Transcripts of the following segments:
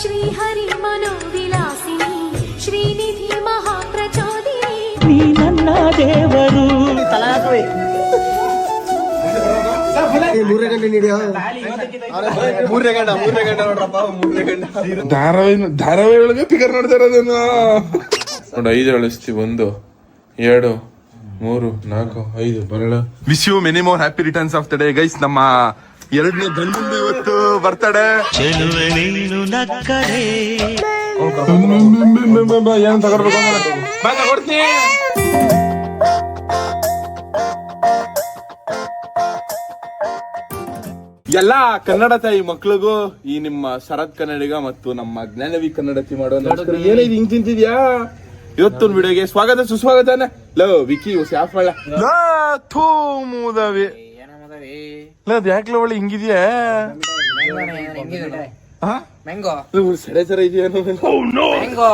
ಶ್ರೀಹರಿ ಮನೋವಿಲಾಸಿನಿ ಶ್ರೀನಿಧಿ ಮಹಾಪ್ರಚೋದಿನಿ. ನೀ ನನ್ನ ದೇವರು. ಧಾರಾವಾಹಿ ಒಳಗೆ ಫಿಗರ್ ನೋಡಿ ಐದು ಒಂದು ಎರಡು ಮೂರು ನಾಲ್ಕು ಐದು ಬರಳ. Wish you happy returns of the day guys ನಮ್ಮ ಎರಡನೇ ಗಂಡಂದು ಇವತ್ತು ಬರ್ತಡೆ. ಏನ್ ತಗೊಳ್ಬೇಕು ಎಲ್ಲ ಕನ್ನಡ ತಾಯಿ ಮಕ್ಳಿಗೂ ಈ ನಿಮ್ಮ ಶರತ್ ಕನ್ನಡಿಗ ಮತ್ತು ನಮ್ಮ ಜ್ಞಾನವಿ ಕನ್ನಡತಿ ಮಾಡೋ ಏನಿದೆ ಹಿಂಗ್ ತಿಂತಿದ್ಯಾ? ಇವತ್ತೊಂದು ವಿಡಿಯೋಗೆ ಸ್ವಾಗತ ಸುಸ್ವಾಗತ ಲೋ ವಿಕಿ ಸ್ಯಾಫ್ ಮಾಡ. ಥೂ ಮೂದವಿ. ಲೋ ಅದ್ ಯಾಕ್ಲ ಒಳ್ಳೆ ಹಿಂಗಿದ್ಯಾ? ಮ್ಯಾಂಗೋ. ಸಡೆ ಸರ ಇದೆಯೇನೋ ಮ್ಯಾಂಗೋ.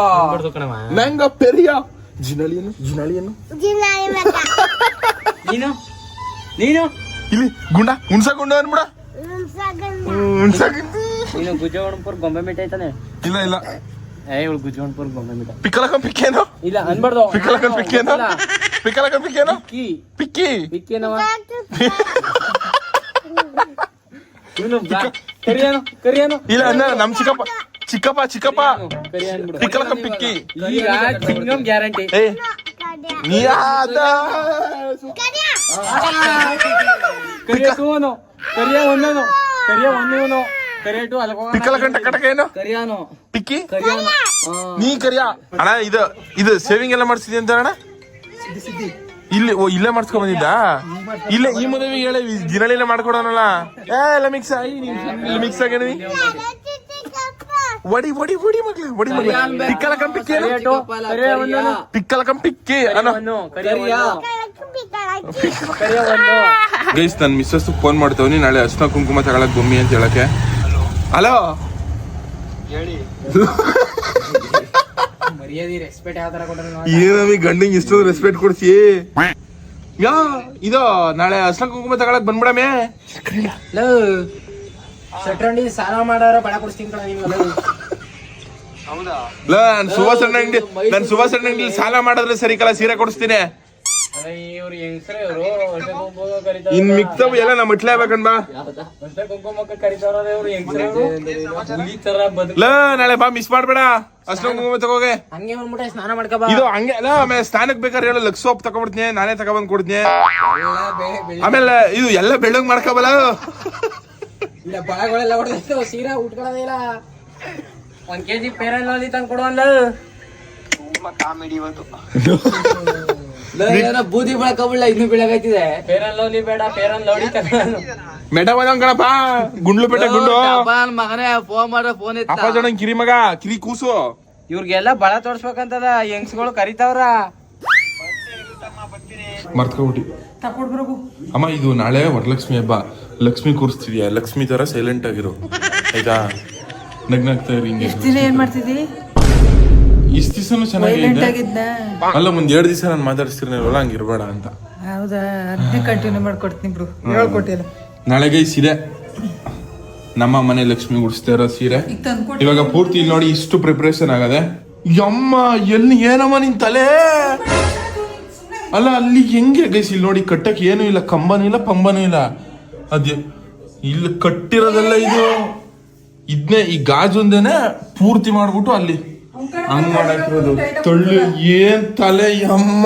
ಮ್ಯಾಂಗೋ ಪೆರಿಯ. ಜಿನಳಿಯನ್ನು ಜಿನಳಿಯನ್ನು. ನೀನು? ನೀನು? ಇಲ್ಲಿ ಗುಂಡ ಹುಣ್ಸ ಗುಂಡ ಅನ್ಬಿಡ ಹುಣ್ಸಕ್ ನೀನು ಗುಜವಣಪುರ್ ಗೊಂಬೆ ಮಿಠಾಯಿ ಐತಾನೆ ಇಲ್ಲ ಇಲ್ಲ. ಏ ಇವಳು ಗುಜವಣಪುರ್ ಗೊಂಬೆ ಮಿಠಾಯಿ ಪಿಕ್ಕಲಕ ಪಿಕ್ಕೇನೋ ಇಲ್ಲ ಅನ್ಬಾರ್ದು. ಪಿಕ್ಕಲಕ ಪಿಕ್ಕೇನೋ ಪಿಕ್ಕಲಕ ಪಿಕ್ಕೇನೋ ಕಿ ಪಿಕ್ಕಿ. ಕರಿಯಾನು ಕರಿಯಾನು ಇಲ್ಲ ಅನ್ನ ನಮ್ ಚಿಕ್ಕಪ್ಪ ಚಿಕ್ಕಪ್ಪ ಚಿಕ್ಕಪ್ಪ ಕರಿಯ ಅನ್ಬಿಡು ಪಿಕ್ಕಲಕ ಪಿಕ್ಕಿ ಈಗ ಚಿಂಗಮ್ ಗ್ಯಾರಂಟಿ ಏ ನೀಯಾದ ಕರಿಯ ಟೂ ಅನು ಕರಿಯ ಒಂದನು ಕರಿಯ ಒಂದೇವನು ಕರಿಯ ಟು ಅಲ್ಕೋ ಪಿಕ್ಕಲಕ ಟಕಟಕ ಏನು ಕರಿಯಾನು ಪಿಕ್ಕಿ ಕರಿಯಾನು ನೀ ಕರಿಯ ಅಣ್ಣ ಇದು ಇದು ಸೇವಿಂಗ್ ಎಲ್ಲ ಮಾಡ್ಸಿದ್ಯ ಅಂತ ಅಣ್ಣ ಇಲ್ಲಿ ಓ ಇಲ್ಲೇ ಮಾಡ್ಸ್ಕೊಂಡ್ ಬಂದಿದ್ದ ಇಲ್ಲೇ ಈ ಮದುವೆ ಹೇಳಿ ದಿನಳಿಲ್ಲ ಮಾಡ್ಕೊಡೋನಲ್ಲ? ಏ ಎಲ್ಲ ಮಿಕ್ಸ್ ಆಗಿ ಇಲ್ಲಿ ಮಿಕ್ಸ್ ಆಗಿದೀನಿ ಒಡಿ ಒಡಿ ಒಡಿ ಮಗ್ಲಿ ಒಡಿ ಮಗ್ಲಿ ಪಿಕ್ಕಲ ಕಂಪಿಕ್ಕಿ ಪಿಕ್ಕಲ ಕಂಪಿಕ್ಕಿ ಅನ್ನೋ ಗೈಸ್ ನನ್ ಮಿಸ್ಸಸ್ ಫೋನ್ ಮಾಡ್ತವನಿ ನಾಳೆ ಅರ್ಶನ ಕುಂಕುಮ ತಗೊಳಕ್ ಬೊಮ್ಮಿ ಅಂತ ಹೇಳಕ್ಕೆ. ಹಲೋ ಮರ್ಯಾದಿ ರೆಸ್ಪೆಕ್ಟ್ ಯಾವ ತರ ಕೊಟ್ಟರೆ ಏನವಿ ಗಂಡಿಗೆ ಇಷ್ಟೊಂದು ರೆಸ್ಪೆಕ್ಟ್ ಕೊಡ್ಸಿ ಯಾ ಇದು ನಾಳೆ ಅರ್ಶನ ಕುಂಕುಮ ತಗೊಳಕ್ ಬಂದ್ಬಿಡಮೆ? ಶಟ್ರಂಡಿ ಸಾಲ ಮಾಡಾರ ಬಡ ಕೊಡಿಸ್ತೀನಿ ಕಣ ಅಂಗಡಿ ನಾನು ಸುವಾಸಣ್ಣ ಅಂಗಡಿ ಸಾಲ ಮಾಡಿದ್ರೆ ಸರಿ ಕಲ ಸೀರೆ ಕೊಡಿಸ್ತೀನಿ. ಇನ್ ಮಿಕ್ತವ್ ಎಲ್ಲ ನಮ್ಮ ಮಟ್ಲೆ ಬದುಕ. ನಾಳೆ ಬಾ ಮಿಸ್ ಮಾಡ್ಬೇಡ. ಅಷ್ಟೊಂದು ಕುಂಕುಮ ತಗೋಗೆ. ಹಂಗೆ ಬಂದ್ಬಿಟ್ಟೆ ಸ್ನಾನ ಮಾಡ್ಕಬಾ ಇದು ಹಂಗೆ ಅಲ್ಲ ಆಮೇಲೆ ಸ್ನಾನಕ್ ಬೇಕಾದ್ರೆ ಹೇಳು ಲಕ್ಸ್ ಸೋಪ್ ತಗೊಬಿಡ್ತೀನಿ ನಾನೇ ತಗೊಬಂದ್ ಕೊಡ್ತೀನಿ. ಆಮೇಲೆ ಇದು ಎಲ್ಲ ಬೆಳ್ಳಗ್ ಮಾಡ್ಕೋಬಲ್ಲ ಇಲ್ಲ ಬಳಗಳೆಲ್ಲ ಹೊಡೆದ ಸೀರಾ ಉಟ್ಕೊಳ್ಳೋದಿಲ್ಲ ಒಂದ್ ಕೆಜಿ ಪೇರನ್ ಲೋಲಿ ತಂದ್ ಬೂದಿ ಬೆಳಕಬಿಡ್ಲ ಇನ್ನು ಬೆಳಗಾಯ್ತಿದೆ ಪೇರನ್ ಲೋಲಿ ಬೇಡ ಪೇರನ್ ಲೋಡಿ ಮೆಟ ಬಂದಂಗ್ ಕಣಪ್ಪ ಗುಂಡ್ಲು ಬೆಟ್ಟ ಗುಂಡು. ಮಗನೇ ಫೋನ್ ಮಾಡ ಫೋನ್ ಅಪ್ಪ ಜೋಡ ಕಿರಿ ಮಗ ಕಿರಿ ಕೂಸು. ಇವ್ರಿಗೆಲ್ಲ ಬಳ ತೋರ್ಸ್ಬೇಕಂತದ ಹೆಂಗ್ಸ್ಗಳು ಕರಿತಾವ್ರ. ಮರ್ತ್ಕೊಬಿಟ್ಟಿ. ಅಮ್ಮ ಇದು ನಾಳೆ ವರಲಕ್ಷ್ಮಿ ಹಬ್ಬ. ಲಕ್ಷ್ಮಿ ಕೂರಿಸ್ತಿದ್ಯಾ? ಲಕ್ಷ್ಮಿ ತರ ಸೈಲೆಂಟ್ ಆಗಿರು. ಆಯ್ತಾ? ನಗ್ನಾಗ್ತಾ ಇರಿ ಹಿಂಗೆ. ಏನ್ ಮಾಡ್ತಿದ್ದಿ? ಇಷ್ಟ ದಿವಸನು ಚೆನ್ನಾಗಿದೆ ಅಲ್ಲ ಒಂದ್ ಎರಡು ದಿವಸ ನಾನು ಮಾತಾಡಿಸ್ತಿರ್ನಲ್ವಲ್ಲ ಹಂಗ ಇರ್ಬೇಡ ಅಂತ. ಹೌದಾ? ಅದನ್ನೇ ಕಂಟಿನ್ಯೂ ಮಾಡ್ಕೊಡ್ತೀನಿ ಬ್ರು ಹೇಳ್ಕೊಟ್ಟಿಲ್ಲ. ನಾಳೆ ಗೈಸ್ ಇದೆ ನಮ್ಮ ಮನೆ ಲಕ್ಷ್ಮಿ ಗುಡಿಸ್ತಾ ಇರೋ ಸೀರೆ. ಈಗ ತಂದ್ಕೊಟ್ಟು ಇವಾಗ ಪೂರ್ತಿ ಇಲ್ಲಿ ನೋಡಿ ಇಷ್ಟು ಪ್ರಿಪರೇಷನ್ ಆಗದೆ. ಯಮ್ಮ ಎಲ್ಲಿ ಏನಮ್ಮ ನಿನ್ ತಲೆ? ಅಲ್ಲ ಅಲ್ಲಿ ಹೆಂಗೆ ಗೈಸ್ ಇಲ್ಲಿ ನೋಡಿ ಕಟ್ಟಕ್ ಏನು ಇಲ್ಲ ಕಂಬನೂ ಇಲ್ಲ ಪಂಬನೂ ಇಲ್ಲ. ಅದೇ ಇಲ್ಲಿ ಕಟ್ಟಿರೋದೆಲ್ಲ ಇದು. ಇದನ್ನೇ ಈ ಗಾಜೊಂದೇನೆ ಪೂರ್ತಿ ಮಾಡ್ಬಿಟ್ಟು ಅಲ್ಲಿ. ಹಂಗ್ ಮಾಡಾಕಿರೋದು ತಳ್ಳು ಏನ್ ತಲೆ ಅಮ್ಮ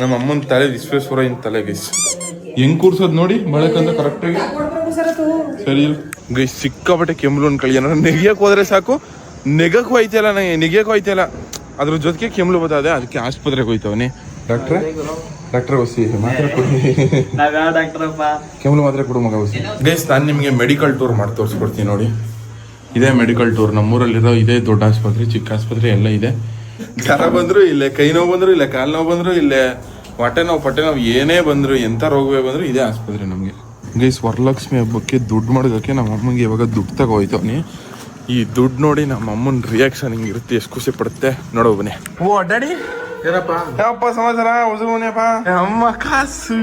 ನಮ್ಮ ಅಮ್ಮನ ತಲೆ ವಿಶ್ವೇಶ್ವರ ಇನ್ ತಲೆ ಗೈಸ್ ಹೆಂಗ್ ಕೂರ್ಸೋದ್ ನೋಡಿ ಬಳಕಂತ ಕರೆಕ್ಟಾಗಿ ಸರಿ ಗೈಸ್ ಸಿಕ್ಕಾಪಟ್ಟೆ ಕೆಮ್ಲು ಅನ್ಕೊಳ್ಳಿ ಏನಾರ ನೆಗಿಯಕ್ ಹೋದ್ರೆ ಸಾಕು. ನೆಗಕ್ ಹೋಯ್ತಲ್ಲ ನನಗೆ ನೆಗಿಯಕ್ ಹೋಯ್ತಿಲ್ಲ ಅದ್ರ ಜೊತೆಗೆ ಕೆಮ್ಲು ಬರ್ತದೆ ಅದಕ್ಕೆ ಆಸ್ಪತ್ರೆಗೆ ಹೋಯ್ತವನಿ. ಡಾಕ್ಟ್ರೆ? ಡಾಕ್ಟರ್ ಹೊಸಿ ಮಾತ್ರ ಕೊಡಿ. ಕೆಮ್ಲು ಮಾತ್ರ ಕೊಡು ಮಗ ಹೊಸಿ ಗೈಸ್ ನಾನು ನಿಮಗೆ ಮೆಡಿಕಲ್ ಟೂರ್ ಮಾಡಿ ತೋರಿಸ್ಕೊಡ್ತೀನಿ ನೋಡಿ. ಇದೇ ಮೆಡಿಕಲ್ ಟೂರ್ ನಮ್ಮೂರಲ್ಲಿರೋ ಇದೇ ದೊಡ್ಡ ಆಸ್ಪತ್ರೆ ಚಿಕ್ಕ ಆಸ್ಪತ್ರೆ ಎಲ್ಲ ಇದೆ. ಜ್ವರ ಬಂದ್ರು ಇಲ್ಲೇ ಕೈ ನೋವು ಬಂದ್ರು ಇಲ್ಲೇ ಕಾಲು ನೋವು ಬಂದ್ರು ಇಲ್ಲೇ ಹೊಟ್ಟೆ ನೋವು ಹೊಟ್ಟೆ ನೋವು ಏನೇ ಬಂದ್ರು ಎಂಥ ರೋಗವೇ ಬಂದ್ರು ಇದೇ ಆಸ್ಪತ್ರೆ ನಮಗೆ. ಗೈಸ್ ವರಲಕ್ಷ್ಮಿ ಹಬ್ಬಕ್ಕೆ ದುಡ್ಡು ಮಾಡೋದಕ್ಕೆ ನಮ್ಮ ಅಮ್ಮಂಗೆ ಇವಾಗ ದುಡ್ಡು ತಗೋಯ್ತವನಿ ಈ ದುಡ್ಡು ನೋಡಿ ನಮ್ಮ ಅಮ್ಮನ ರಿಯಾಕ್ಷನ್ ಹಿಂಗಿರುತ್ತೆ ಎಷ್ಟು ಖುಷಿ ಪಡುತ್ತೆ. ನೋಡೋ ಬನ್ನಿ. ಓ ಡ್ಯಾಡಿ? ಏನಪ್ಪ? ಯಾವಪ್ಪ ಸಮಾಚಾರ? ಹೊಸ ಮನೆಯಪ್ಪ? ಅಮ್ಮ ಕಾಸು.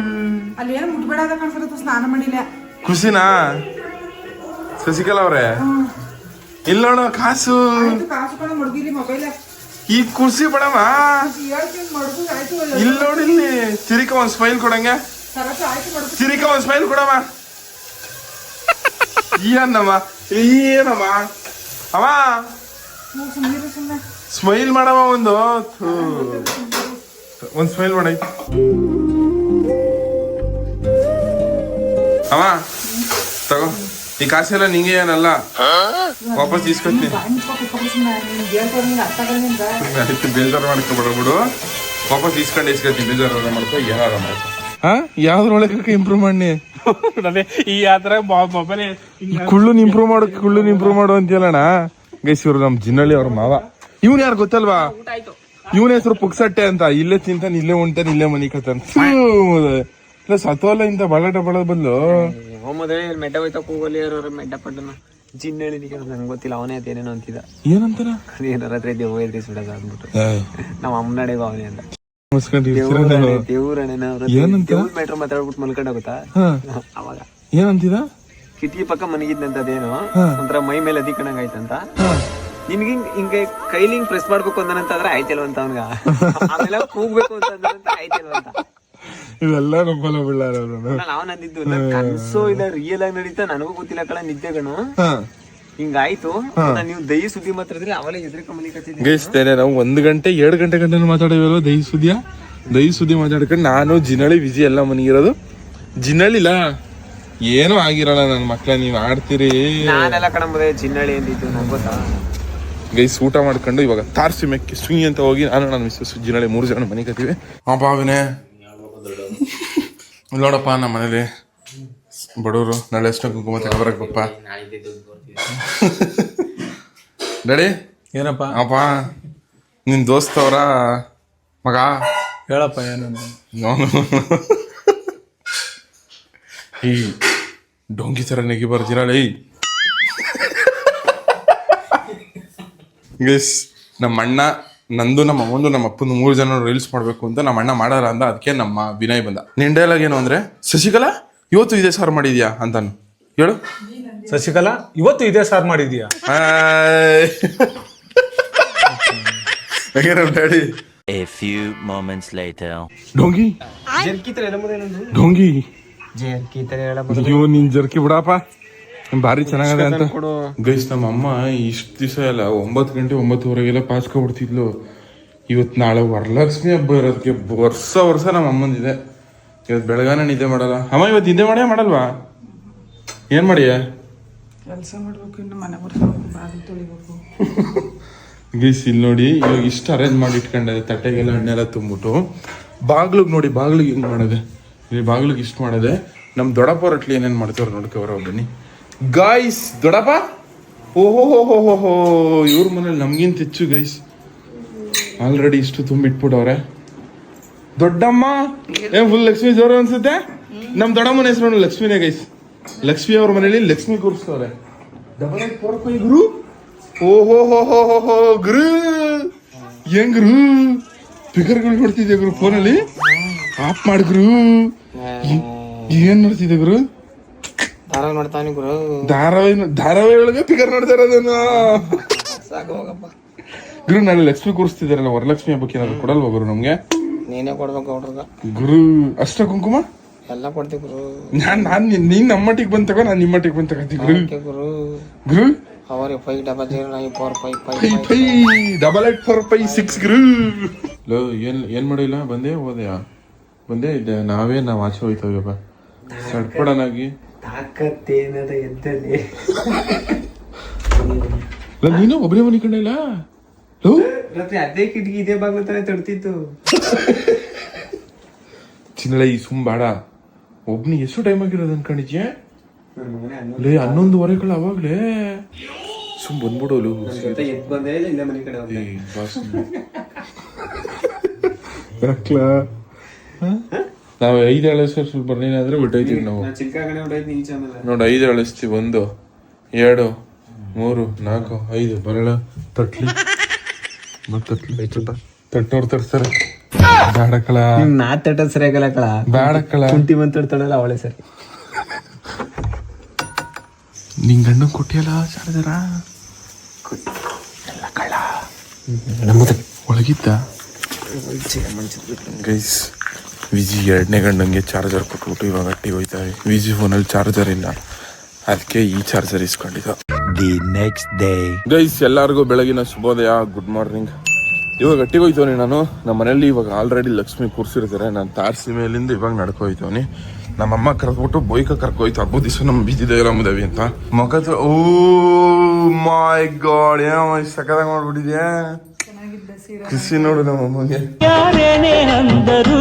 ಅಲ್ಲಿ ಏನು ಮುಟ್ಬೇಡ ಸ್ನಾನ ಮಾಡಿಲ್ಲ. ಖುಷಿನಾ? ಶಶಿಕಲಾ ಅವ್ರೆ? ಇಲ್ಲ ನೋಡು ಕಾಸು ಇದು ಕಾಸು ಕಣ ಮಡಗಿರಿ ಮೊಬೈಲ್ ಈ ಕುರ್ಸಿ ಬಡಮ್ಮ. ಇಲ್ಲ ನೋಡಿ ಇಲ್ಲಿ. ತಿರಿಕ ಒಂದ್ ಸ್ಮೈಲ್ ಕೊಡಂಗ. ತರಕ ಒಂದ್ ಸ್ಮೈಲ್ ಕೊಡಮ್ಮ. ಏನಮ್ಮ. ಏನಮ್ಮ ಅವ ಸ್ಮೈಲ್ ಮಾಡವ ಒಂದು. ಒಂದ್ ಸ್ಮೈಲ್ ಮಾಡೈ ಅವ ತಗೋ. ಈ ಕಾಸೆಲ್ಲ ನಿಂಗೆ ಏನಲ್ಲ? ವಾಪಸ್ ಇಸ್ಕೊತೀನಿ. ಆಯ್ತು ಬೇಜಾರು ಮಾಡ್ಕೊಬೇಡ ಬಿಡು. ವಾಪಸ್ ಇಸ್ಕೊಂಡು ಇಸ್ಕೊತೀನಿ ಬೇಜಾರು ಮಾಡ್ಕೊ ಏನಾರ ಮಾಡ್ಕೊ. ಹಾ? ಯಾವ್ದ್ರೊಳಗೆ ಇಂಪ್ರೂವ್ ಮಾಡಿ ಈ ಆತರ ಮೊಬೈಲ್ ಕುಳ್ಳುನ್ ಇಂಪ್ರೂವ್ ಮಾಡು ಕುಳ್ಳುನ್ ಇಂಪ್ರೂವ್ ಮಾಡು ಅಂತೇಳಣ ಗೈಸ್ ಇವ್ರು ನಮ್ ಜಿನ್ನಳ್ಳಿ ಅವ್ರ ಮಾವ. ಇವ್ನು ಯಾರು ಗೊತ್ತಲ್ವಾ? ಇವನ ಹೆಸರು ಪುಕ್ಸಟ್ಟೆ ಅಂತ. ಇಲ್ಲೇ ತಿಂತಾನೆ ಇಲ್ಲೇ ಉಂಟಾನೆ ಇಲ್ಲೇ ಮನಿ ಇಲ್ಲ ಸತ್ವಲ್ಲ ಇಂತ ಬಳಟ ಬಳ ಬದಲು ಹೋಮದ್ರೆ ಮೆಡ್ಡ ಹೋಯ್ತಾ ಕೂಗಲಿ ಅವ್ರ ಮೆಡ್ಡ ಪಡ್ಡನ? ಜಿನ್ ಹೇಳಿ ನಂಗೆ ಗೊತ್ತಿಲ್ಲ ಅವನೇ ಅಂತ ಏನೇನೋ ಅಂತಿದ್ದ. ಏನಂತಾರ ಅದೇನಾರ ಹತ್ರ ದೇವ್ ಹೇಳ್ರಿ ಸುಡದ ಅಂದ್ಬಿಟ್ಟು. ನಮ್ಮ ಅಮ್ಮ ನಡೆಗ ಅವನೇ ಅಂತ. ದೇವ್ರಣೆನ? ದೇವ್ರ ಮ್ಯಾಟ್ರ್ ಮಾತಾಡ್ಬಿಟ್ಟು ಮಲ್ಕೊಂಡೋಗುತ್ತಾ ಅವಾಗ. ಏನಂತಿದ? ಕಿಟಕಿ ಪಕ್ಕ ಮನಗಿದ್ನಂತ ಅದೇನೋ ಒಂಥರ ಮೈ ಮೇಲೆ ಅದಿ ಕಣಂಗ್ ಆಯ್ತಂತ ನಿನ್ಗೆ ಹಿಂಗ್ ಹಿಂಗೆ ಕೈಲಿ ಹಿಂಗ್ ಪ್ರೆಸ್ ಮಾಡ್ಬೇಕು ಅಂದನಂತ ಆದ್ರೆ ಆಯ್ತಿಲ್ವಂತ ಅವನ್ಗ. ಆಮೇಲೆ ಕೂಗ್ಬೇಕು ಅಂತ ಅಂದನಂತ ಆಯ್ತಿಲ್ವಂತ. ಇವೆಲ್ಲ ನಂಬಲ್ಲ ಬಿಳ್ಳಾರ ಅವ್ರು. ನಾವು ನಂದಿದ್ದು ನನ್ ಕನ್ಸು ಇಲ್ಲ ರಿಯಲ್ ಆಗಿ ನಡೀತಾ ನನಗೂ ಗೊತ್ತಿಲ್ಲ ಕಳ ನಿದ್ದೆ ಗಣು ಹಾ. ಹಿಂಗಾಯ್ತು ನಾನ್ ನೀವು ದೈ ಸುದ್ದಿ ಮಾತಾಡಿದ್ರೆ ಅವಾಗಲೇ ಎದುರು ಗೈಸ್ ನಾವು ಒಂದ್ ಗಂಟೆ ಎರಡು ಗಂಟೆ ಗಂಟೆ ಮಾತಾಡಿವಲ್ಲ ದೈ ಸುದ್ದಿಯ? ದೈ ಸುದ್ದಿ ಮಾತಾಡ್ಕೊಂಡು ನಾನು ಜಿನಳಿ ವಿಜಿ ಎಲ್ಲ ಮನಿಗಿರೋದು. ಜಿನಳಿಲ್ಲ ಏನೂ ಆಗಿರಲ್ಲ ನನ್ನ ಮಕ್ಳ ನೀವ್ ಆಡ್ತೀರಿ. ನಾನೆಲ್ಲ ಕಣಂಬುದೇ ಚಿನ್ನಳಿ ಅಂದಿದ್ದು ನಂಗೆ ಗೊತ್ತಾ? ಗೈಸ್ ಊಟ ಮಾಡ್ಕೊಂಡು ಇವಾಗ ತಾರ್ಸಿ ಮೆಕ್ಕಿ ಸುಯಿ ಅಂತ ಹೋಗಿ ನಾನು ನನ್ನ ಮಿಸ್ಸಸ್ ಜಿನಳಿ ಮೂರು ಜನ ಮನೆ ಕತ್ತೀವಿ ಆ ಬಾವಿನೇ ನೋಡಪ್ಪ ನಮ್ಮ ಮನೇಲಿ ಬಡವರು ನಾಳೆ ಎಷ್ಟು ಕುಂಕುಮ ತಗೋಬರಕ್ಕಪ್ಪ ಡ್ಯಾಡಿ ಏನಪ್ಪ? ಅಪ್ಪ ನಿನ್ ದೋಸ್ತವ್ರ ಮಗ? ಹೇಳಪ್ಪ ಏನು? ಅವನು ಈ ಡೊಂಕಿ ಥರ ನೆಗಿ ಬರ್ತೀರಲ್ಲ ಈ ನಮ್ಮ ಅಣ್ಣ ನಂದು ನಮ್ಮ ಅಮ್ಮಂದು ನಮ್ಮ ಅಪ್ಪನ ಮೂರು ಜನ ರೀಲ್ಸ್ ಮಾಡಬೇಕು ಅಂತ ನಮ್ಮ ಅಣ್ಣ ಮಾಡಾರ ಅಂದ. ಅದಕ್ಕೆ ನಮ್ಮ ವಿನಯ್ ಬಂದ. ನಿನ್ ಡೈಲಾಗ್ ಏನು ಅಂದ್ರೆ ಶಶಿಕಲಾ ಇವತ್ತು ಇದೇ ಸಾರ್ ಮಾಡಿದ್ಯಾ? ಅಂತಾನು. ಹೇಳು. ಶಶಿಕಲಾ ಇವತ್ತು ಇದೇ ಸಾರ್ ಮಾಡಿದ್ಯಾ? Daddy? A few moments later. ಡೊಂಗಿ. ಡೊಂಗಿ. ಜೇರ್ಕಿ ತರ ಅಯ್ಯೋ ನಿನ್ ಜರ್ಕಿ ಬಿಡಪ್ಪ. ಭಾರಿ ಚೆನ್ನಾಗದೆ ಅಂತ. ಗೈಸ್ ನಮ್ಮ ಅಮ್ಮ ಇಷ್ಟು ದಿವಸ ಎಲ್ಲ ಒಂಬತ್ತು ಗಂಟೆ ಒಂಬತ್ತುವರೆಗೆಲ್ಲ ಪಾಚ್ಕೊಬಿಡ್ತಿದ್ಲು ಇವತ್ತು ನಾಳೆ ವರಲಕ್ಷ್ಮಿ ಹಬ್ಬ ಇರೋದಕ್ಕೆ ವರ್ಷ ವರ್ಷ ನಮ್ಮ ಅಮ್ಮಂದಿದೆ. ಇವತ್ತು ಬೆಳಗಾನ ನಿದ್ದೆ ಮಾಡಲ್ಲ. ಅಮ್ಮ ಇವತ್ತು ನಿದ್ದೆ ಮಾಡೇ ಮಾಡಲ್ವಾ? ಏನು ಮಾಡಿಯ? ಕೆಲಸ ಮಾಡಬೇಕು ಇನ್ನು ಮನೆ ತೊಳಿಬೇಕು. ಗೈಸ್ ಇಲ್ಲಿ ನೋಡಿ ಇವಾಗ ಇಷ್ಟು ಅರೇಂಜ್ ಮಾಡಿ ಇಟ್ಕೊಂಡೆ ತಟ್ಟೆಗೆಲ್ಲ ಹಣ್ಣೆಲ್ಲ ತುಂಬಿಟ್ಟು ಬಾಗ್ಲಿಗೆ ನೋಡಿ ಬಾಗ್ಲಿಗೆ ಹಿಂಗೆ ಮಾಡಿದೆ? ಇಲ್ಲಿ ಬಾಗ್ಲಿಗೆ ಇಷ್ಟು ಮಾಡಿದೆ. ನಮ್ಮ ದೊಡ್ಡಪ್ಪ ರೊಟ್ಲಿ ಏನೇನು ಮಾಡ್ತಾರೆ ನೋಡ್ಕೊಬರೋ ಬನ್ನಿ. ಗಾಯ್ಸ್ ದೊಡಪ್ಪ ಓಹೋ ಹೋ ಇವ್ರ ಮನೇಲಿ ನಮ್ಗಿಂತ ಹೆಚ್ಚು ಗೈಸ್ ಆಲ್ರೆಡಿ ಇಷ್ಟು ತುಂಬಿಟ್ಬಿಟ್ಟವ್ರೆ. ದೊಡ್ಡಮ್ಮ ಏನ್ ಫುಲ್ ಲಕ್ಷ್ಮಿ ಜೋರ ಅನ್ಸುತ್ತೆ? ನಮ್ಮ ದೊಡ್ಡಮ್ಮನ ಹೆಸರು ಲಕ್ಷ್ಮಿನೇ ಗೈಸ್ ಲಕ್ಷ್ಮಿ ಅವ್ರ ಮನೇಲಿ ಲಕ್ಷ್ಮಿ ಕೂರಿಸ್ತವ್ರೆ. ಡಬಲ್ ಗುರು ಓಹೋ ಹೋ ಹೋ ಹೋ ಹೋ ಗುರು. ಹೆಂಗ್ ಗುರು? ಫಿಗರ್ಗಳು ನೋಡ್ತಿದ್ದೆ ಗುರು ಫೋನಲ್ಲಿ ಆಫ್ ಮಾಡಿದ್ರು ಏನ್ ನೋಡ್ತಿದ್ದೆ ಗುರು? ದಾರ ಮಾಡ್ತಾನೆ ಗುರು. ಧಾರಾವಾಹಿ ಧಾರಾವಾಹಿ ಒಳಗೆ ಫಿಗರ್ ನೋಡ್ತಾ ಇರೋದನ್ನ ಸಾಕು ಹೋಗಪ್ಪ. ಗುರು ನಾನು ಲಕ್ಷ್ಮಿ ಕೂರಿಸ್ತಿದ್ದಾರಲ್ಲ ವರಲಕ್ಷ್ಮಿ ಹಬ್ಬಕ್ಕೆ ಏನಾದ್ರು ಕೊಡಲ್ವಾ ಗುರು ನಮ್ಗೆ? ನೀನೇ ಕೊಡ್ಬೇಕು ಹುಡ್ರಗ ಗುರು ಅಷ್ಟ ಕುಂಕುಮ? ಎಲ್ಲ ಕೊಡ್ತೀವಿ ಗುರು. ನಾನ್ ನಾನ್ ನೀನ್- ನೀನ್ ನಮ್ಮ ಮಟ್ಟಿಗೆ ಬಂದ್ ತಗೋ ನಾನ್ ನಿಮ್ಮ ಮಟ್ಟಿಗೆ ಬಂದ್ ತಗೋತಿ ಗುರು. ಓಕೆ ಗುರು. ಗುರು? ಅವರಿಗೆ five double zero nine four five five five five double eight four five six ಗುರು. ಲೋ ಏನ್ ಏನ್ ಮಾಡಿಲ್ಲ? ಬಂದೆ ಹೋದೆಯಾ ಬಂದೆ ಇದೆ ನಾವೇ ನಾವ್ ಆಚೆ ಹೋಯ್ತವ್ಯಪ್ಪ ಸಡ್ಪಡನಾಗಿ. ತಾಕತ್ತೇನದ ಎದ್ದಲ್ಲಿ ಲೋ, ನೀನು ಒಬ್ಬನೇ ಮನೆ ಕಂಡಿಲ್ಲ ಲೋ? ರಾತ್ರಿ ಅದೇ ಕಿಟಕಿ ಇದೇ ಬಾಗ್ಲ ತರ ತಡ್ತಿತ್ತು. ಚಿನ್ನಳ ಈ ಸುಮ್ ಬೇಡ. ಒಬ್ನಿ ಎಷ್ಟು ಟೈಮ್ ಆಗಿರೋದು ಅನ್ಕೊಂಡಿದ್ಯ ಲೇ ಹನ್ನೊಂದುವರೆಗಳ ಅವಾಗ್ಲೇ ಸುಮ್ ಬಂದ್ಬಿಡೋಲು ಎದ್ ಬಂದೇ ಇಲ್ಲ ಇಲ್ಲ ಮನೆ ಕಡೆ ಹೋದೆ. ನಾವು ಐದು ಎಳಸ್ತಾರೆ ಸ್ವಲ್ಪ ಬರ್ಲಿಲ್ಲ ಅಂದ್ರೆ ಬಿಟ್ಟೈತೀವಿ ನಾವು. ನೋಡಿ ಐದು ಎಳಸ್ತೀವಿ ಒಂದು ಎರಡು ಮೂರು ನಾಲ್ಕು ಐದು. ಬರಳ ತಟ್ಲಿ. ಮತ್ತೆ ತಟ್ಟೋರ್ ತರ್ತಾರೆ ಬೇಡಕಳ ನಾ ತಟ್ಟದ್ ಸರಿ ಆಗಲ್ಲ ಕಳ. ಬೇಡಕಳ ಬಂತ ತಡಲ್ಲ ಅವಳೆ ಸರಿ. ನಿನ್ ಗಂಡು ಕೊಟ್ಟಿಯಲ್ಲ ಚಾರ್ಜರ ಒಳಗಿದ್ದ? ಗೈಸ್ ವಿಜಿ ಎರಡನೇ ಗಂಡಂಗೆ ಚಾರ್ಜರ್ ಕೊಟ್ಬಿಟ್ಟು ಇವಾಗ ಟಿ ಹೋಯ್ತಾವೆ ವಿಜಿ ಫೋನಲ್ಲಿ ಚಾರ್ಜರ್ ಇಲ್ಲ. ಅದಕ್ಕೆ ಈ ಚಾರ್ಜರ್ ಇಸ್ಕೊಂಡಿದ್ದ. ದಿ ನೆಕ್ಸ್ಟ್ ಡೇ ಗೈಸ್ ಎಲ್ಲರಿಗೂ ಬೆಳಗಿನ ಶುಭೋದಯ ಗುಡ್ ಮಾರ್ನಿಂಗ್. ಇವಾಗ ಹಟ್ಟಿಗೆ ಹೋಯ್ತವನಿ ನಾನು. ನಮ್ಮ ಮನೇಲಿ ಇವಾಗ ಆಲ್ರೆಡಿ ಲಕ್ಷ್ಮಿ ಕೂರ್ಸಿರ್ತಾರೆ. ನಾನು ತಾರಸಿ ಮೇಲಿಂದ ಇವಾಗ ನಡ್ಕೋಯ್ತವನಿ. ನಮ್ಮಮ್ಮ ಕರೆದ್ಬಿಟ್ಟು ಬೈಕ ಕರ್ಕೋಯ್ತು. ಹಬ್ಬ ದಿವಸ ನಮ್ಮ ಬೀದಿ ಮುದವಿ ಅಂತ. ಮುಖದ ಓ ಮೈ ಗಾಡ್ ಏನೋ ಸಕದಾಗ ಮಾಡ್ಬಿಟ್ಟಿದ್ಯಾ? ಖುಷಿ ನೋಡು ನಮ್ಮ ಅಮ್ಮಗೆ ಅಂದರು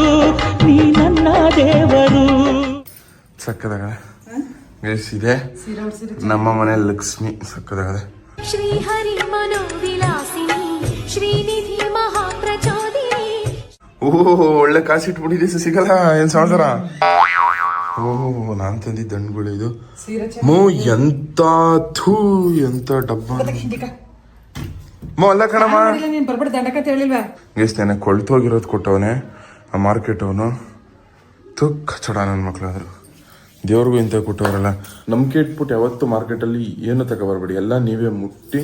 ಸಕ್ಕದಾಗ ಗೈಸ್ ಇದೆ. ನಮ್ಮ ಮನೆ ಲಕ್ಷ್ಮಿ ಸಕ್ಕದಾಗ ಶ್ರೀ ಹರಿ ಮನೋವಿಲಾಸಿನಿ ಶ್ರೀನಿಧಿ ಮಹಾಪ್ರಚೋದಿನಿ. ಓಹ್ ಒಳ್ಳೆ ಕಾಸು ಇಟ್ಬಿಟ್ಟಿದೆ ಸಿಗಲ್ಲ ಏನ್ ಸಮಾಚಾರ? ಓಹ್ ನಾನ್ ತಂದಿದ್ದ ಹಣ್ಣುಗಳು ಇದು. ಮೋ ಎಂತ ಥೂ ಎಂತ ಡಬ್ಬ. ಮೋ ಅಲ್ಲ ಕಣಮ್ಮ. ನೀನ್ ಬರ್ಬಿಡ ದಂಡಕತೆ ಹೇಳಿಲ್ವಾ? ಗೈಸ್ ನೆನೆ ಕೊಳ್ತೋಗಿರೋದು ಕೊಟ್ಟವನೆ ಆ ಮಾರ್ಕೆಟ್ ಅವನು. ತುಕ್ಕ ಚಡ ನನ್ನ ಮಕ್ಕಳಾದ್ರು ದೇವ್ರಿಗೂ ಇಂಥ ಕೊಟ್ಟವರಲ್ಲ. ನಂಬಿಕೆ ಇಟ್ಬಿಟ್ಟು ಯಾವತ್ತು ಮಾರ್ಕೆಟಲ್ಲಿ ಏನು ತಗೊಬರ್ಬೇಡಿ. ಎಲ್ಲ ನೀವೇ ಮುಟ್ಟಿ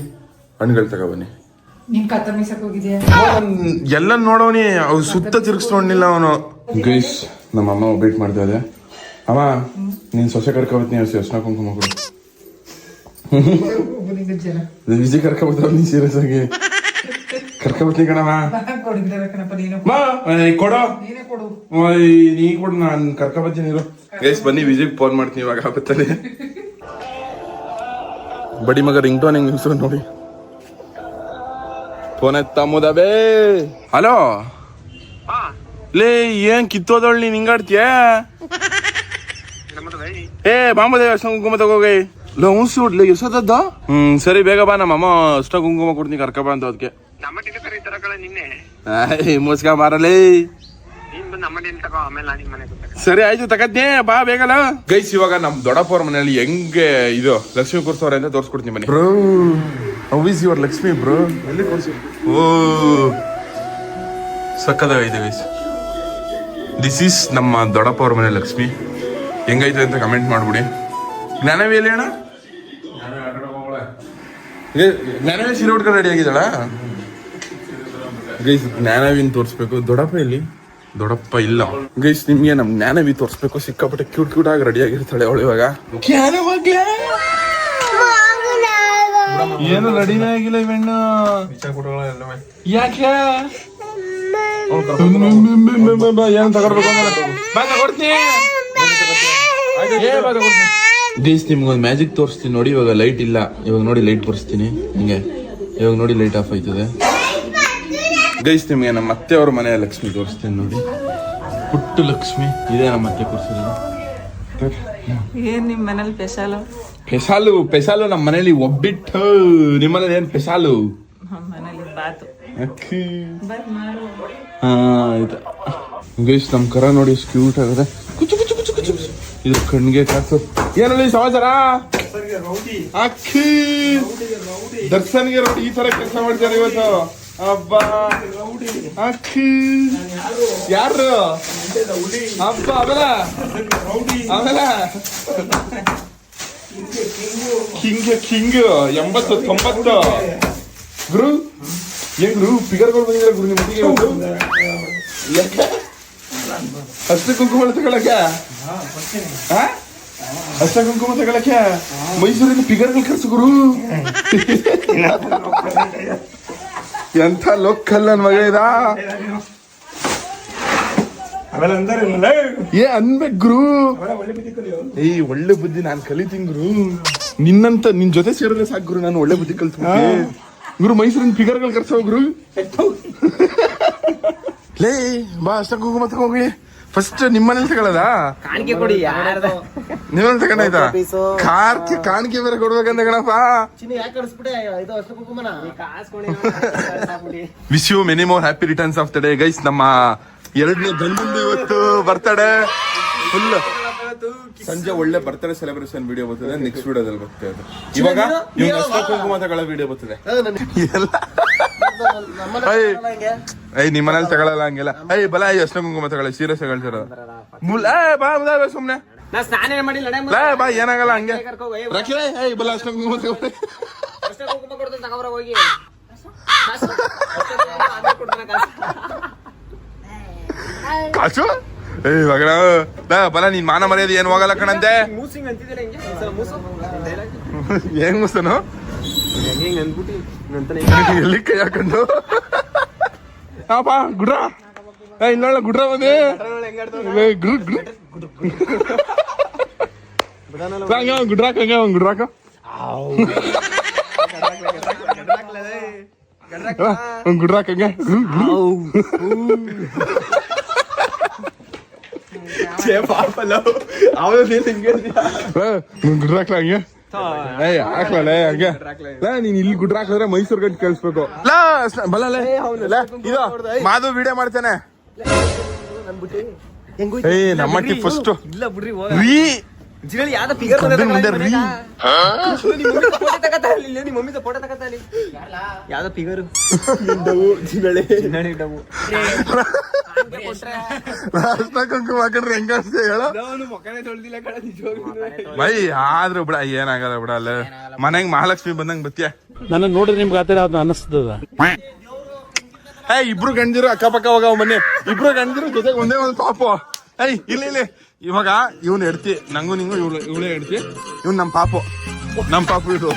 ಹಣ್ಣುಗಳು ತಗೊಬನ್ನಿ. ಎಲ್ಲ ನೋಡವನಿ ಅವ್ ಸುತ್ತ ತಿರ್ಗಿಸ್ಕೊಂಡಿಲ್ಲ ಅವನು ಗೈಸ್ ನಮ್ಮ ಅಮ್ಮ ಒಬ್ಬಿಟ್ಟು ಮಾಡ್ತಾ ಇದೆ ಅಮ್ಮ ನೀನ್ ಸೊಸೆ ಕರ್ಕೊಬತ್ತೀನಿ ಅರ್ಶನ ಕುಂಕುಮ ಕೊಡು. ನೀ ಸೀರಿಯಸ್ ಆಗಿ. ಕಣಪ್ಪ ನೀನು ಮಾ, ಏ, ಕೊಡು. ನೀನೇ ಕೊಡು. ಓಯ್, ನೀ ಕೊಡು ನಾನು ಕರ್ಕೊಬತ್ತೀನಿ ಗೈಸ್ ಬನ್ನಿ ವಿಜಯ್ ಫೋನ್ ಮಾಡ್ತೀನಿ ಇವಾಗ ಬತ್ತಾನೆ ಬಡಿ ಮಗ ರಿಂಗ್ ಟೋನ್ ಹೆಂಗ್ ಹೆಸರು ನೋಡಿ. ಫೋನ್ ಎತ್ತ ಮುದಬೇ ಹಲೋ? ಲೇ ಏನ್ ಕಿತ್ತೋದಳ್ ನೀನ್ ಹಿಂಗಾಡ್ತೀಯ? ಏ ಬಾಂಬದೇ ಸಂಗುಮ ತಗೋಗೈ ಲೋ ಹುಣ್ಸು ಲೇ ಎಷ್ಟೊತ್ತದ್ದ ಹ್ಮ್ ಸರಿ ಬೇಗ ಬಾ ನಮ್ಮ ಅಮ್ಮ ಅಷ್ಟ ಕುಂಕುಮ ಕೊಡ್ತೀನಿ ಕರ್ಕ ಬಾ ಅಂತ ಅದಕ್ಕೆ. ನಮ್ಮಟ್ಟಿನ ಕರೀತಾರ ಕಳೆ ನಿನ್ನೆ. ಮುಸ್ಕ ಮಾರಲೇ. ಸರಿ ಆಯ್ತು ತಗದ್ನೇ ಬಾ ಬೇಗಲ್ಲ ಗೈಸ್ ಇವಾಗ ನಮ್ ದೊಡ್ಡಪ್ಪವ್ರ ಮನೆಯಲ್ಲಿ ಹೆಂಗೆ ಇದು ಲಕ್ಷ್ಮಿ ಕೂರ್ಸವ್ರೆ ಅಂತ ತೋರ್ಸ್ಕೊಡ್ತೀನಿ ಬನ್ನಿ. Bro how is your Lakshmi bro? ಎಲ್ಲಿ ಕೂರ್ಸಿ ಓ ಸಕ್ಕದಾಗೈತೆ ಗೈಸ್ ದಿಸ್ ಈಸ್ ನಮ್ಮ ದೊಡ್ಡಪ್ಪವ್ರ ಮನೆ ಲಕ್ಷ್ಮಿ. ಹೆಂಗೈತೆ ಅಂತ ಕಮೆಂಟ್ ಮಾಡ್ಬಿಡಿ. ಜ್ಞಾನವೇ ಇಲ್ಲ ಅಣ್ಣ? ಜ್ಞಾನವಿ ಸೀರೆ ಉಟ್ಕೊಂಡು ರೆಡಿ ಆಗಿದ್ದಾಳ ಗೈಸ್ ಜ್ಞಾನವಿನ್ ತೋರಿಸ್ಬೇಕು ದೊಡ್ಡಪ್ಪ ಇಲ್ಲಿ ದೊಡ್ಡಪ್ಪ ಇಲ್ಲ ಗೈಸ್ ನಿಮ್ಗೆ ನಮ್ ಜ್ಞಾನವಿ ತೋರಿಸ್ಬೇಕು ಸಿಕ್ಕಾಪಟ್ಟೆ ಕ್ಯೂಟ್ ಕ್ಯೂಟ್ ಆಗಿ ರೆಡಿ ಆಗಿರ್ತಾಳೆ ಅವಳು ಇವಾಗ ಏನು ರೆಡಿನೇ ಆಗಿಲ್ಲ ಇವೆಣ್ಣ ಯಾಕೆ ಏನು ತಗೊಳ್ಬೇಕು ಗೈಸ್ ನಿಮ್ಗೊಂದು ಮ್ಯಾಜಿಕ್ ತೋರಿಸ್ತೀನಿ ನೋಡಿ ಇವಾಗ ಲೈಟ್ ಇಲ್ಲ. ಇವಾಗ ನೋಡಿ ಲೈಟ್ ತೋರಿಸ್ತೀನಿ. ಹಿಂಗೆ. ಇವಾಗ ನೋಡಿ ಲೈಟ್ ಆಫ್ ಆಯ್ತದೆ. ಗೈಸ್ ನಿಮಗೆ ನಮ್ಮ ಅತ್ತೆ ಅವ್ರ ಮನೆಯ ಲಕ್ಷ್ಮಿ ತೋರಿಸ್ತೀನಿ ನೋಡಿ. ಪುಟ್ಟು ಲಕ್ಷ್ಮಿ. ಇದೆ ನಮ್ಮ ಅತ್ತೆ ಕೂರಿಸಿರೋದು ಏನ್ ನಿಮ್ಮ ಮನೇಲಿ ಪೆಸಾಲು ಪೆಸಾಲು ಪೆಸಾಲು ನಮ್ಮ ಮನೇಲಿ ಒಬ್ಬಿಟ್ಟು. ಏನ್ ಪೆಸಾಲು ನಮ್ಮ ಮನೇಲಿ ಹಾ ಆಯ್ತು. ಗೈಸ್ ನಮ್ಮ ಕರ ನೋಡಿ ಕ್ಯೂಟ್ ಆಗಿದೆ. ಕುಚು ಕುಚು ಕುಚು ಕುಚು. ಇದು ಕಣ್ಣಿಗೆ ಕಾಸು ಏನಲ್ಲಿ ಸಮಾಚಾರ? ಅಕ್ಕಿ. ದರ್ಶನ್ಗೆ ರೌಡಿ ಈ ತರ ಕೆಲಸ ಮಾಡ್ತಾರೆ ಇವತ್ತು. ಅಬ್ಬಾ ಅಕ್ಕಿ. ಯಾರು? ಹಬ್ಬ, ಆಮೇಲ? ಆಮೇಲ? ಕಿಂಗ್ ಕಿಂಗ್, ಎಂಬತ್ತು, ತೊಂಬತ್ತು. ಗುರು, ಏನ್ ಗುರು ಫಿಗರ್ಗಳು ಬಂದಿದ್ದಾರೆ ಗುರು ಮಟ್ಟಿಗೆ ಯಾಕೆ ಅಷ್ಟೇ ಕುಂಕುಮ ತಗೊಳಕ್ಕೆ? ಅಷ್ಟ ಕುಂಕುಮ ತಗೊಳಕ್ಕೆ? ಮೈಸೂರಿನ ಫಿಗರ್ಗಳು ಕರ್ಸು ಗುರು. ಎಂಥ ಲೋಕಲ್ ನನ್ ಮಗ ಇದ? ಏ ಅನ್ಬೇಕ್ ಗುರು. ಏ ಒಳ್ಳೆ ಬುದ್ಧಿ ನಾನ್ ಕಲಿತೀನಿ ಗುರು. ನಿನ್ನಂತ ನಿನ್ ಜೊತೆ ಸೇರಿದ್ರೆ ಸಾಕು ಗುರು ನಾನು ಒಳ್ಳೆ ಬುದ್ಧಿ ಕಲ್ತ್ಬಿಟ್ಟೆ. ಗುರು ಮೈಸೂರಿನ ಫಿಗರ್ಗಳು ಕರ್ಸೋ ಗುರು. ಲೇ ಬಾ ಅಷ್ಟ ಕುಂಕುಮ ತಗೋಗಿ ಫಸ್ಟ್ ನಿಮ್ಮನೇಲಿ ತಗೊಳ್ಳೋದಾ ಕಾಣಿಕೆ ಕೊಡಿ ಯಾರ್ದ? ನಿಮ್ಮಲ್ಲಿ ತಗೊಂಡಾಯ್ತಾ ಕಾರ್ಗೆ ಕಾಣಿಕೆ ಬೇರೆ ಕೊಡ್ಬೇಕಂತ ಗಣಪ ಕಾಸು ಕೊಡಿ wish you many more happy returns of the day guys ನಮ್ಮ ಎರಡನೇ ಗಂಡಂದು ಇವತ್ತು ಬರ್ತಡೆ ಫುಲ್ ಸಂಜೆ ಒಳ್ಳೆ ಬರ್ತಡೇ ಸೆಲೆಬ್ರೇಷನ್ ವಿಡಿಯೋ ಬರ್ತದೆ. ನೆಕ್ಸ್ಟ್ ವಿಡಿಯೋದಲ್ಲಿ ಬರ್ತದೆ ಇದೆ ಇವಾಗ ಇವಾಗ ಅಷ್ಟ ಕುಂಕುಮ ತಗೊಳ್ಳೋ ವಿಡಿಯೋ ಬರ್ತದೆ. ಎಲ್ಲ. ಐ ನಿಮ್ಮ ಮನೇಲಿ ತಗೊಳಲ್ಲ ಹಂಗಿಲ್ಲ. ಐ ಬಲ ಐ ಅಷ್ಟ ಕುಂಕುಮ ತಗೊಳ್ಳಿ ಸೀರಿಯಸ್ ಹೇಳ್ತಾರ ಮುಲ್ ಏ, ಬಾ ಮುದ ಸುಮ್ನೆ. ನಾ ಸ್ನಾನ ಮಾಡಿಲ್ಲ ನಡೆ ಲೇ ಬಾ ಏನಾಗಲ್ಲ ಹಂಗೆ. ಏಯ್ ಬಲ ಅಷ್ಟ ಕುಂಕುಮ ತಗೊಳ್ಳಿ. ಅಷ್ಟೇ ಕುಂಕುಮ ಕೊಡ್ತಾನೆ ತಗೋಬರ ಹೋಗಿ? ಏಯ್ ಮಗನ ಲಾ, ಬಲ ನೀನ್ ಮಾನ ಮರ್ಯಾದೆ ಏನು ಹೋಗಲ್ಲ ಕಣಂತೆ. ಮೂಸಿಂಗ್ ಅಂತಿದ್ದಿಲ್ಲ ಹಿಂಗೆ? ಮುಸ್ತನು ಹೆಂಗೆ ಅಂದ್ಬಿಟ್ಟು ಎಲ್ಲಿ ಕೈ ಹಾಕೊಂಡು? ಪಾಪ ಗುಡ್ರ ಏ ಇಲ್ಲ ಗುಡ್ರ ಬಂದೆ ಏ, ಗುಡ್ ಗುಡ್ ಹಂಗ ಅವ್ನ್ ಗುಡ್ರಾಕ ಹಂಗ ಅವ್ನ್ ಗುಡ್ರಾಕ ಅವ್ನ್ ಗುಡ್ರಾಕ ಹಂಗ ಗುಡ್, ಗುಡ್. ಅವನು ಹಿಂಗೆ ಏ, ಅವ್ನ್ ಗುಡ್ರಾಕ್ಲ ಹಂಗೆ ಏಯ್ ಹಾಕ್ಲೇ ಹಂಗೆ. ಲೇ, ನೀನ್ ಇಲ್ಲಿ ಮೈಸೂರ್ ಗಂಟು ಕೇಳಿಸ್ಬೇಕು. ಲಾ ಇದು ಮಾಧು ವಿಡಿಯೋ ಮಾಡ್ತೇನೆ. ಏಯ್ ನಮ್ಮಟ್ಟಿ ಫಸ್ಟ್ ಇಲ್ಲ ಬಿಡ್ರಿ ಯಾವ್ದ ಫಿಗರ್. ನಿಮ್ಮ ಫೋಟೋ ಯಾವ್ದ ಫಿಗರ್ ಹೆಂಗ ಬೈ ಆದ್ರೂ ಬಿಡ ಏನಾಗಲ್ಲ ಬಿಡ ಅಲ್ಲ. ಮನೆಗ್ ಮಹಾಲಕ್ಷ್ಮಿ ಬಂದಂಗ ಬತ್ತೀಯ ನನ್ನ ನೋಡ್ರಿ ನಿಮ್ಗೆ ಆತರ ಅದ್ ಅನಿಸ್ತದ. ಇಬ್ರು ಗಂಡಿರು ಅಕ್ಕಪಕ್ಕ ಹೋಗ ಮನೆ ಇಬ್ರು ಗಂಡಿರು ಜೊತೆಗೆ ಒಂದೇ ಒಂದು ಪಾಪು. ಏಯ್ ಇಲ್ಲಿ ಇಲ್ಲ. ಇವಾಗ ಇವನ್ ಎಡ್ತಿ ನಂಗೂ ನಿಂಗೂ ಇವಳು ಇವಳೇ ಎಡ್ತಿ ಇವ್ನು ನಮ್ ಪಾಪು. ನಮ್ ಪಾಪು ಇದು.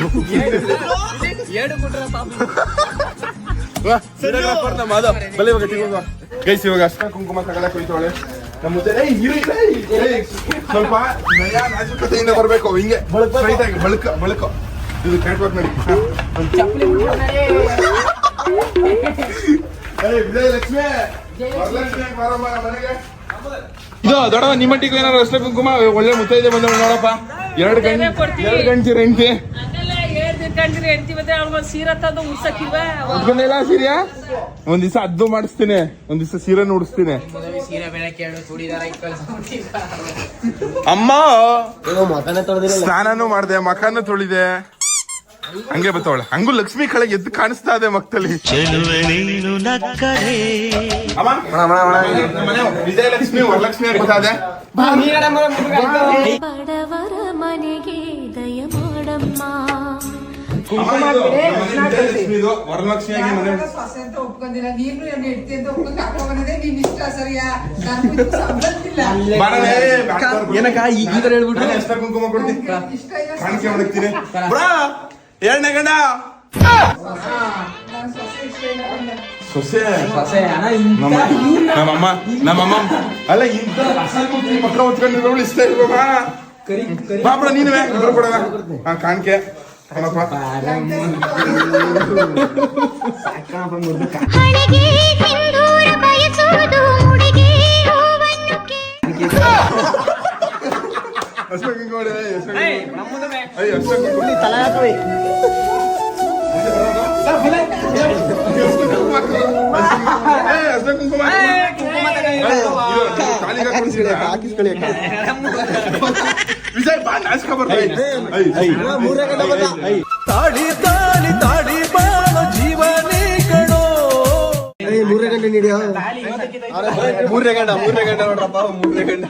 ಗೈಸ್ ಇವಾಗ ಅಷ್ಟ ಕುಂಕುಮ ತಗೊಳಕ್ ಹೋಯ್ತವಳೆ ನಮ್ಮ ಸ್ವಲ್ಪ ನಯ ನಾಜೂಕತೆಯಿಂದ ಬರ್ಬೇಕು ಹಿಂಗೆ. ಸ್ಟ್ರೈಟ್ ಆಗಿ ಬಳುಕ ಬಳುಕ. ಇದು ನೋಡಿ. ವರಲಕ್ಷ್ಮಿ ಬಾರಮ್ಮ ಮನೆಗೆ ಇದು ದೊಡ್ಡವ ನಿಮ್ಮಟ್ಟಿಗೆ ಏನಾರು ರಸ್ತೆ ಕುಂಕುಮ? ಒಳ್ಳೆ ಮುತ್ತೈದೆ ಬಂದ ನೋಡಪ್ಪ. ಎರಡು ಗಂಟೆ ಎರಡು ಗಂಟೆ ರೆಂಟಿ ಹಂಗಲ್ಲ ಹೇಳ್ದು ಕಂಡ್ರಿ ಹೆಂಡ್ತಿ ಮತ್ತೆ ಅವ್ಳಿಗೊಂದು ಸೀರೆ ತಂದು ಉಡ್ಸಕ್ಕಿಲ್ವ? ಉಟ್ಕೊಂಡಿಲ್ಲ ಒಂದ್ ದಿವಸ ಅದ್ದು ಮಾಡಿಸ್ತೀನಿ. ಒಂದ್ ದಿವಸ ಸೀರೆ ಉಡಿಸ್ತೀನಿ. ಅಮ್ಮ ಸ್ನಾನನೂ ಮಾಡ್ದೆ ಮಖನೂ ತೊಳಿದೆ. ಹಂಗೆ ಬತ್ತವಳೆ ಹಂಗು ಲಕ್ಷ್ಮಿ ಕಳೆ ಎದ್ದು ಕಾಣಿಸ್ತಾ ಇದೆ ಮಕ್ಕಳಿ ವಿಜಯಲಕ್ಷ್ಮಿ ವರಲಕ್ಷ್ಮಿ ಬಡವರ ಮನೆಗೆ ದಯ ಮಾಡಮ್ಮ. ಮನೆ ಒಪ್ಕೊಂಡಿಲ್ಲ ನೀನು ಹೆಂಡ್ತಿ ಅಂತ ಒಪ್ಕೊಂಡು ನೀನ್ ಇಷ್ಟ ಸರಿಯಾ. ಏನಕ್ಕ ಈ ಈ ತರ ಹೇಳ್ಬಿಟ್ಟು ಕುಂಕುಮ ಕೊಡ್ತೀನಿ ಕಾಣಿಕೆ ಹೊಡಕ್ತೀನಿ. ಏಳನೇ ಗಂಡ? ನಾನು ಸೊಸೆ ನಮ್ಮಮ್ಮ ನಮ್ಮಮ್ಮ. ಅಲ್ಲ ಇಂತ ಪಕ್ಕ ಹೊತ್ಕೊಂಡಿರೋಳು ಇಷ್ಟ ಇಲ್ವಮ್ಮ? ಬಾಬಡ ನೀನುವೆ ಕೊಡವ ಹಾ ಕಾಣಿಕೆ. ಕಣಪ್ಪ ಅರ್ಶಿನ ಕುಂಕುಮ. ಏಯ್, ಅರ್ಶಿನ ಕುಂಕುಮ. ತಲೆ ಹಾಕುವೆ ಏಯ್, ಅರ್ಶಿನ ಕುಂಕುಮ. ಇದು, ಕಾಲಿಗೆ ಹಾಕ್ಕೊಡ್ತೀನಿ. ಹಾಕಿಸ್ಕೊಳ್ಳಿ ಅಕ್ಕ ವಿಜಯ್ ಬಾ ನಾಚ್ಕ ಬರ್ತಾ ಮೂರೇ ಗಂಟೆ ಬಂದ. ಏಯ್, ಮೂರೇ ಗಂಟೆ ನೀಡಿಯೋ? ಮೂರನೇ ಗಂಟ ಮೂರನೇ ಗಂಟ ನೋಡ್ರಪ್ಪ ಮೂರನೇ ಗಂಟ.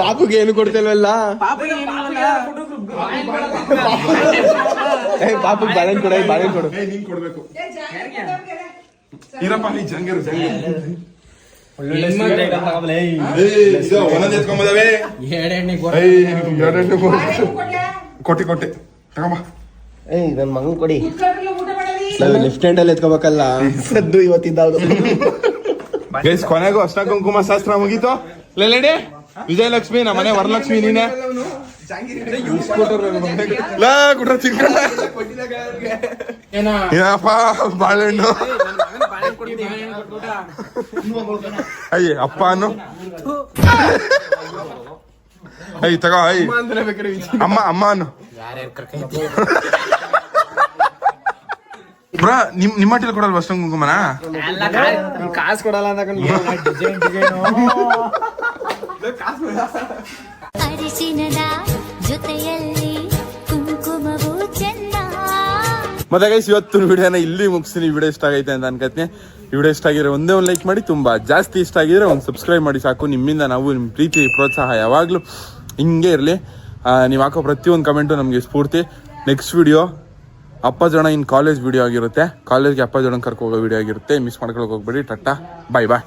ಪಾಪುಗೆ ಏನು ಕೊಡ್ತಿಲ್ವಲ್ಲ ಪಾಪ ಬಾಳೆ ಕೊಡ ಬಾಳೆ ಕೊಡು. ಕೊಟ್ಟಿ ನೀನ್ ಕೊಡ್ಬೇಕು. ಇರಪ್ಪ ನೀ ಜಂಗಿರು ಜಂಗಿರು ಏಯ್, ಇದು ಒಂದೊಂದ್ ಎತ್ಕೊಂಬದವೆ ಏಯ್, ಎರಡೆಣ್ಣೆ ಕೊಡು. ಕೊಟ್ಟಿ ಕೊಟ್ಟೆ. ತಗೊಂಬ. ಏಯ್ ನನ್ ಮಗನ್ ಕೊಡಿ. ಲೆಫ್ಟ್ ಹ್ಯಾಂಡ್ ಅಲ್ಲಿ ಎತ್ಕೋಬೇಕಲ್ಲ. ಸದ್ದು ಇವತ್ತಿದ್ದಾವ್ದು. ಗೈಸ್, ಕೊನೆಗೂ ಅಷ್ಟ ಕುಂಕುಮ ಶಾಸ್ತ್ರ ಮುಗೀತು. ಲೇಡಿ, ವಿಜಯಲಕ್ಷ್ಮಿ ನಮ್ಮ ಮನೆ ವರಲಕ್ಷ್ಮಿ ನೀನೆ. ಏನಪ್ಪ, ಬಾಳೆಹಣ್ಣು. ಅಯ್ಯ ಅಪ್ಪ ಅನ್ನು. ಅಯ್ಯ ತಗೋ ಅಯ್ಯ ಅಮ್ಮ ಅಮ್ಮ ಅನ್ನು. ಬ್ರಾ ನಿಮ್ ನಿಮ್ಮ ಹಟ್ಟಿಲ್ ಕೊಡಲ್ವ ಅಷ್ಟೊಂದು ಕುಂಕುಮನ? ಕಾಸು ಕೊಡಲ್ಲ ಅಂತ ಅರಿಶಿನದ ಜೊತೆಯಲ್ಲಿ ಕುಂಕುಮವು ಚೆನ್ನ ಮತ್ತೆ ಗೈಸ್ ಇವತ್ತು ವಿಡಿಯೋನ ಇಲ್ಲಿ ಮುಗಿಸ್ತೀನಿ. ವಿಡಿಯೋ ಇಷ್ಟ ಆಗೈತೆ ಅಂತ ಅನ್ಕೋತೀನಿ ವಿಡಿಯೋ ಇಷ್ಟ ಆಗಿರೋ ಒಂದೇ ಒಂದು ಲೈಕ್ ಮಾಡಿ. ತುಂಬ ಜಾಸ್ತಿ ಇಷ್ಟ ಆಗಿದ್ರೆ ಒಂದು ಸಬ್ಸ್ಕ್ರೈಬ್ ಮಾಡಿ ಸಾಕು. ನಿಮ್ಮಿಂದ ನಾವು ನಿಮ್ಮ ಪ್ರೀತಿ ಪ್ರೋತ್ಸಾಹ ಯಾವಾಗಲೂ ಹಿಂಗೆ ಇರಲಿ. ನೀವು ಹಾಕೋ ಪ್ರತಿಯೊಂದು ಕಮೆಂಟು ನಮಗೆ ಸ್ಫೂರ್ತಿ. ನೆಕ್ಸ್ಟ್ ವಿಡಿಯೋ ಅಪ್ಪ ಜನ ಇನ್ ಕಾಲೇಜ್ ವಿಡಿಯೋ ಆಗಿರುತ್ತೆ. ಕಾಲೇಜ್ಗೆ ಅಪ್ಪ ಜನ ಕರ್ಕೊ ಹೋಗೋ ವಿಡಿಯೋ ಆಗಿರುತ್ತೆ. ಮಿಸ್ ಮಾಡ್ಕೊಳಕ್ ಹೋಗ್ಬೇಡಿ ಟಟ್ಟಾ ಬಾಯ್ ಬಾಯ್